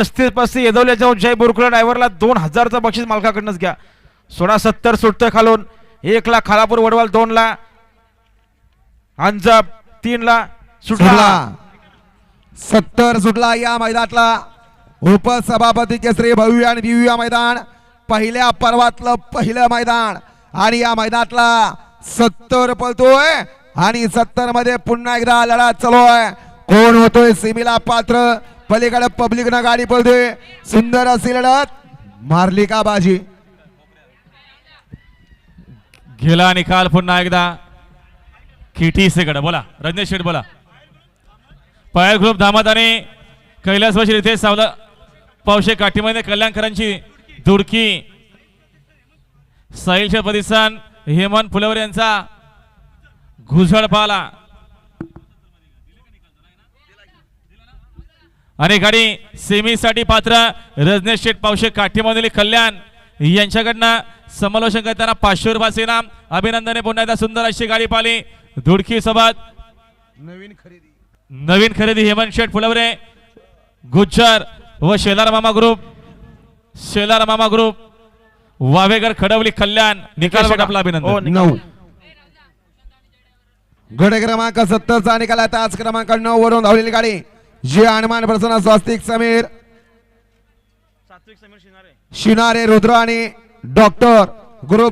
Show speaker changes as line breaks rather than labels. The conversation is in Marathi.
पस्तीस पस्तीस येदवल्याच्या जय बोरकुला ड्रायव्हरला दोन हजारचं बक्षीस मालकाकडनंच घ्या. सोळा सत्तर सुटतं खालून एक ला खालापूर वडवाल दोन ला अंजप तीन ला सुटला.
सत्तर सुटला या मैदानातला उपसभापती केसरी भव्य आणि दिव्य मैदान पहिल्या पर्वातलं पहिलं मैदान. आणि या मैदानातला सत्तर पळतोय आणि सत्तरमध्ये पुन्हा एकदा लढा चालू आहे. कोण होतोय सिमीला पात्र? पलीकडे पब्लिक ना गाडी पळतोय सुंदर अशी लढत. मारली का बाजी?
गेला निकाल पुन्हा एकदा. किटी सेकड बोला रजनेश शेठ बोला. पायल ग्रुप धामत आणि कैलासवाशी इथे सावला पावशे काठीमध्ये कल्याणकरांची दुडकी. साहिलच्या प्रतिष्ठान हेमंत फुलवर यांचा घुसळ पाला आणि गाडी सेमीसाठी पात्र रजनीश शेठ पावशे काठीमधील कल्याण यांच्याकडनं समालोचन करताना पाचशे रुपयाचे इनाम. अभिनंदने पुन्हा एकदा सुंदर अशी गाडी पाली धुडकी सोबत
नवीन खरेदी.
नवीन खरेदी हेमंत शेठ फुलवरे गुज्जर व शेलार मामा ग्रुप शेलार मामा ग्रुप वावेगर खडवली कल्याण. निकाल बघा आपला
हो,
अभिनंदन.
निकाल.
नऊ. गड क्रमांक सत्तरचा निकाल आहे. तास क्रमांक नऊ वरून धावलेली गाडी. जी हनुमान प्रसन्न स्वस्तिक समीर. शिनारे. रुद्र आणि डॉक्टर ग्रुप